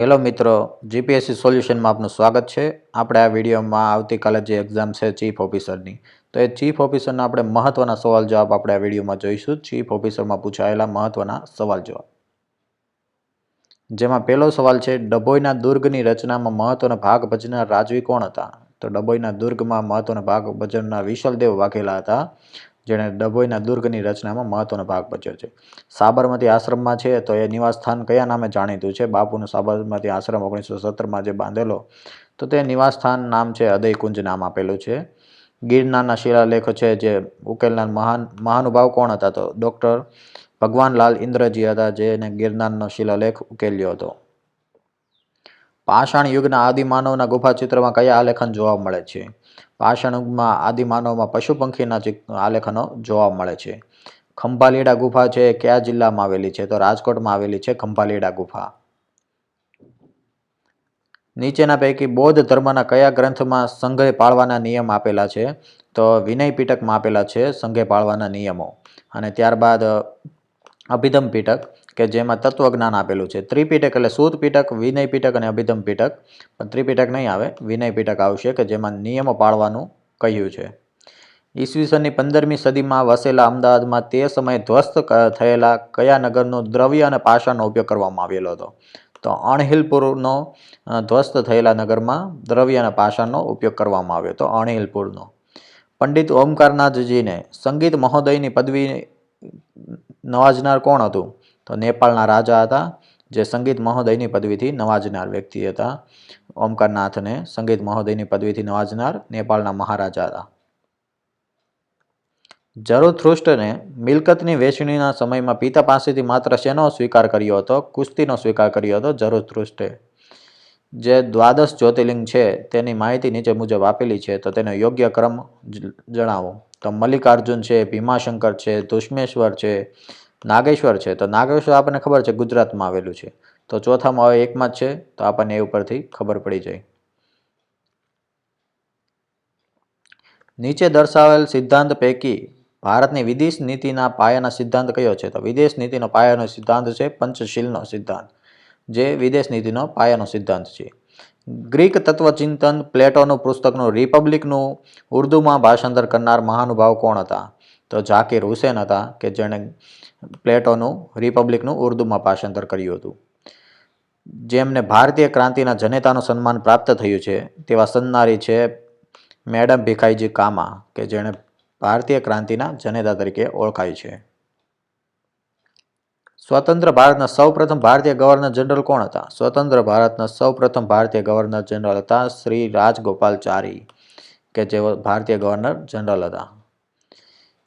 Hello મિત્રો GPSC સોલ્યુશનમાં આપનું સ્વાગત છે. આપણે આ વિડીયોમાં આવતીકાલે જે એક્ઝામ છે ચીફ ઓફિસરની તો એ ચીફ ઓફિસરના આપણે મહત્ત્વના સવાલ જવાબ આપણે આ વિડીયોમાં જોઈશું. ચીફ ઓફિસરમાં પૂછાયેલા મહત્ત્વના સવાલ જવાબ. જેમાં પહેલો સવાલ છે, ડભોઈના દુર્ગની રચનામાં મહત્ત્વનો ભાગ ભજનાર રાજવી કોણ હતા? તો ડભોઈના દુર્ગમાં મહત્ત્વનો ભાગ ભજવનાર વિશલદેવ વાઘેલા હતા. જેણે ડભોઈના દુર્ગની રચનામાં મહત્ત્વનો ભાગ ભજવ્યો છે. સાબરમતી આશ્રમમાં છે તો એ નિવાસસ્થાન કયા નામે જાણીતું છે? બાપુનું સાબરમતી આશ્રમ ઓગણીસો સત્તરમાં જે બાંધેલો, તો તે નિવાસસ્થાન નામ છે અદયકુંજ નામ આપેલું છે. ગિરનારના શિલાલેખ છે જે ઉકેલનાર મહાન, મહાનુભાવ કોણ હતા? તો ડૉક્ટર ભગવાનલાલ ઇન્દ્રજી હતા જેને ગિરનારનો શિલાલેખ ઉકેલ્યો હતો. પાષાણ યુગના આદિમાનવના ગુફા ચિત્રમાં કયા આલેખન જોવા મળે છે? પાષાણ યુગમાં આદિમાનવમાં પશુ પંખીના આલેખનો જોવા મળે છે. ખંભાલીડા ગુફા છે કયા જિલ્લામાં આવેલી છે? તો રાજકોટમાં આવેલી છે ખંભાલીડા ગુફા. નીચેના પૈકી બૌદ્ધ ધર્મના કયા ગ્રંથમાં સંઘે પાળવાના નિયમ આપેલા છે? તો વિનય પીટકમાં આપેલા છે સંઘે પાળવાના નિયમો. અને ત્યારબાદ અભિધમ પીટક કે જેમાં તત્વજ્ઞાન આપેલું છે. ત્રિપીટક એટલે સૂત પીટક, વિનય પીટક અને અભિધમ પીટક. પણ ત્રિપીટક નહીં આવે. વિનય પીટક આવશે કે જેમાં નિયમો પાળવાનું કહ્યું છે. ઈસવીસનની પંદરમી સદીમાં વસેલા અમદાવાદમાં તે સમયે ધ્વસ્ત થયેલા કયા નગરનું દ્રવ્ય અને પાષાણનો ઉપયોગ કરવામાં આવેલો હતો? તો અણહિલપુરનો ધ્વસ્ત થયેલા નગરમાં દ્રવ્ય અને પાષાણનો ઉપયોગ કરવામાં આવ્યો હતો. અણહિલપુરનો. પંડિત ઓમકારનાથજીને સંગીત મહોદયની પદવી નવાજનાર કોણ હતું? તો નેપાળના રાજા હતા, જે સંગીત મહોદયની પદવીથી નવાજનાર વ્યક્તિ હતા. ઓમકારનાથને સંગીત મહોદયની પદવીથી નવાજનાર નેપાળના મહારાજા હતા. જરોથ્રુસ્ટને મિલકતની વેચણીના સમયમાં પિતા પાસેથી માત્ર શેનો સ્વીકાર કર્યો હતો? કુસ્તીનો સ્વીકાર કર્યો હતો જરોથ્રુસ્ટે જે દ્વાદશ જ્યોતિર્લિંગ છે, તેની માહિતી નીચે મુજબ આપેલી છે, તો તેનો યોગ્ય ક્રમ જણાવો. તો મલ્લિકાર્જુન છે, ભીમાશંકર છે દુષ્મેશ્વર છે નાગેશ્વર છે. તો નાગેશ્વર આપણને ખબર છે ગુજરાતમાં આવેલું છે. તો ચોથામાં હવે એકમાં જ છે, તો આપણને એ ઉપરથી ખબર પડી જાય. નીચે દર્શાવેલ સિદ્ધાંત પૈકી ભારતની વિદેશ નીતિના પાયાના સિદ્ધાંત કયો છે? તો વિદેશ નીતિનો પાયાનો સિદ્ધાંત છે, પંચશીલનો સિદ્ધાંત, જે વિદેશ નીતિનો પાયાનો સિદ્ધાંત છે. ગ્રીક તત્વચિંતન પ્લેટોનું પુસ્તકનું રિપબ્લિકનું ઉર્દુમાં ભાષાંતર કરનાર મહાનુભાવ કોણ હતા? તો ઝાકીર હુસેન હતા કે જેણે પ્લેટોનું, રિપબ્લિકનું ઉર્દુમાં ભાષાંતર કર્યું હતું. જેમને ભારતીય ક્રાંતિના જનેતાનું સન્માન પ્રાપ્ત થયું છે, તેવા સન્નારી છે મેડમ ભીખાઈજી કામા, કે જેણે ભારતીય ક્રાંતિના જનેતા તરીકે ઓળખાય છે. સ્વતંત્ર ભારતના સૌપ્રથમ ભારતીય ગવર્નર જનરલ કોણ હતા? સ્વતંત્ર ભારતના સૌપ્રથમ ભારતીય ગવર્નર જનરલ હતા શ્રી રાજગોપાલચારી કે જેઓ ભારતીય ગવર્નર જનરલ હતા.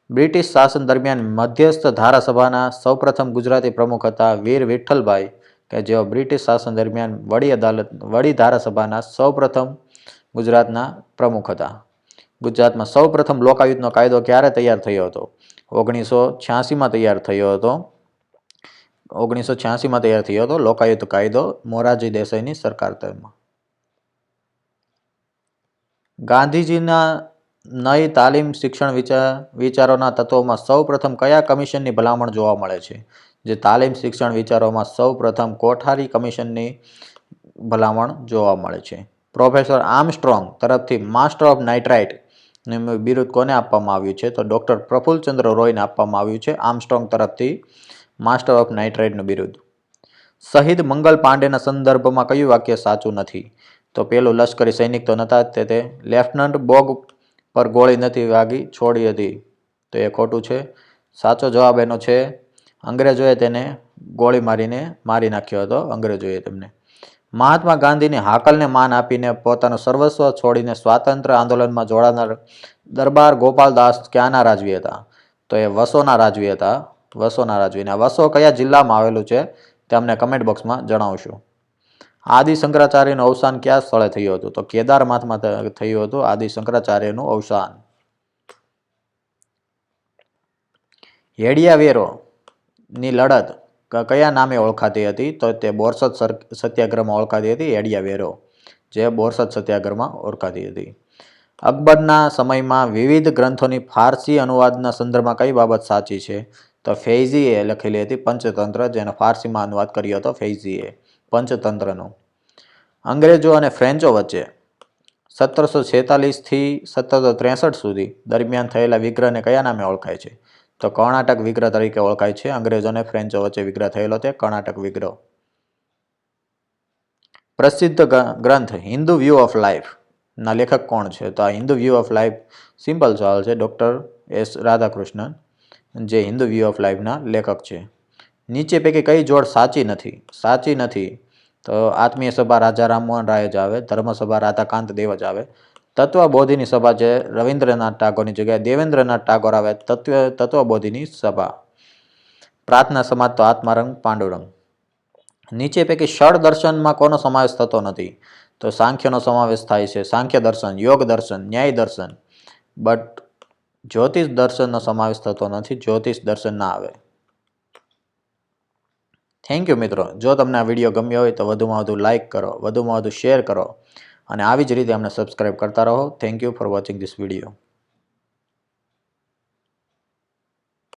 બ્રિટિશ શાસન દરમિયાન મધ્યસ્થ ધારાસભાના સૌપ્રથમ ગુજરાતી પ્રમુખ હતા વીર વિઠ્ઠલભાઈ, કે જેઓ બ્રિટિશ શાસન દરમિયાન વડી અદાલત, વડી ધારાસભાના સૌપ્રથમ ગુજરાતના પ્રમુખ હતા. ગુજરાતમાં સૌપ્રથમ લોકાયુદ્ધનો કાયદો ક્યારે તૈયાર થયો હતો? ઓગણીસો છ્યાસીમાં તૈયાર થયો હતો. ઓગણીસો છ્યાસીમાં તૈયાર થયો હતો લોકાયુદ્ધ કાયદો મોરારજી દેસાઈની સરકાર ગાંધીજીના નઈ તાલીમ, શિક્ષણ વિચાર, વિચારોના તત્વોમાં સૌપ્રથમ કયા કમિશનની ભલામણ જોવા મળે છે? જે તાલીમ, શિક્ષણ વિચારોમાં સૌપ્રથમ કોઠારી કમિશનની ભલામણ જોવા મળે છે. પ્રોફેસર આર્મસ્ટ્રોંગ તરફથી માસ્ટર ઓફ નાઇટ્રાઇટ બિરુદ કોને આપવામાં આવ્યું છે? તો ડૉક્ટર પ્રફુલ્લચંદ્ર રોયને આપવામાં આવ્યું છે આર્મસ્ટ્રોંગ તરફથી માસ્ટર ઓફ નાઇટ્રાઇટનું બિરુદ. શહીદ મંગલ પાંડેના સંદર્ભમાં કયું વાક્ય સાચું નથી? તો પેલું લશ્કરી સૈનિક તો નહોતા તે લેફ્ટનન્ટ બોગ પર ગોળી નથી વાગી, છોડી હતી. તો એ ખોટું છે. સાચો જવાબ એનો છે, અંગ્રેજોએ તેને ગોળી મારીને મારી નાખ્યો હતો, અંગ્રેજોએ તેમને. મહાત્મા ગાંધીની હાકલને માન આપીને પોતાનું સર્વસ્વ છોડીને સ્વાતંત્ર્ય આંદોલનમાં જોડાનાર દરબાર ગોપાલદાસ ક્યાંના રાજવી હતા? તો એ વસોના રાજવી હતા. વસોના રાજવીના વસો કયા જિલ્લામાં આવેલું છે? તે અમને કમેન્ટ બોક્સમાં જણાવશું. આદિ શંકરાચાર્યનું અવસાન કયા સ્થળે થયું હતું? તો કેદારનાથમાં થયું હતું આદિ શંકરાચાર્યનું અવસાન. હેડિયાવેરો ની લડત કયા નામે ઓળખાતી હતી? તો તે બોરસદ સત્યાગ્રહમાં ઓળખાતી હતી હેડિયાવેરો, જે બોરસદ સત્યાગ્રહમાં ઓળખાતી હતી. અકબરના સમયમાં વિવિધ ગ્રંથોની ફારસી અનુવાદના સંદર્ભમાં કઈ બાબત સાચી છે? તો ફૈઝીએ લખેલી હતી પંચતંત્ર, જેનો ફારસીમાં અનુવાદ કર્યો હતો ફૈઝીએ પંચતંત્રનો. અંગ્રેજો અને ફ્રેન્ચો વચ્ચે સત્તરસો છેતાલીસથી સત્તરસો ત્રેસઠ સુધી દરમિયાન થયેલા વિગ્રહને કયા નામે ઓળખાય છે? તો કર્ણાટક વિગ્રહ તરીકે ઓળખાય છે. અંગ્રેજો અને ફ્રેન્ચો વચ્ચે વિગ્રહ થયેલો તે કર્ણાટક વિગ્રહ. પ્રસિદ્ધ ગ્રંથ હિન્દુ વ્યૂ ઓફ લાઈફ ના લેખક કોણ છે? તો આ Hindu view of life simple સવાલ છે ડૉક્ટર એસ રાધાકૃષ્ણન, જે હિન્દુ વ્યૂ ઓફ લાઈફના લેખક છે. નીચે પૈકી કઈ જોડ સાચી નથી. સાચી નથી તો આત્મીય સભા રાજા રામમોહન રાય જ આવે ધર્મસભા રાધાકાંત દેવ જ આવે. તત્વબોધિની સભા છે રવિન્દ્રનાથ ટાગોરની જગ્યાએ, દેવેન્દ્રનાથ ટાગોર આવે તત્વ, તત્વબોધિની સભા. પ્રાર્થના સમાજ તો આત્મારંગ, પાંડુરંગ. નીચે પૈકી ષડ દર્શનમાં કોનો સમાવેશ થતો નથી? તો સાંખ્યનો સમાવેશ થાય છે સાંખ્ય દર્શન, યોગ દર્શન, ન્યાય દર્શન. બટ જ્યોતિષ દર્શનનો સમાવેશ થતો નથી, જ્યોતિષ દર્શન ના આવે. થેન્ક યુ મિત્રો. જો તમને આ વીડિયો ગમ્યો હોય તો વધુમાં વધુ લાઇક કરો, વધુમાં વધુ શેર કરો અને આવી જ રીતે અમને સબસ્ક્રાઈબ કરતા રહો. Thank you for watching this video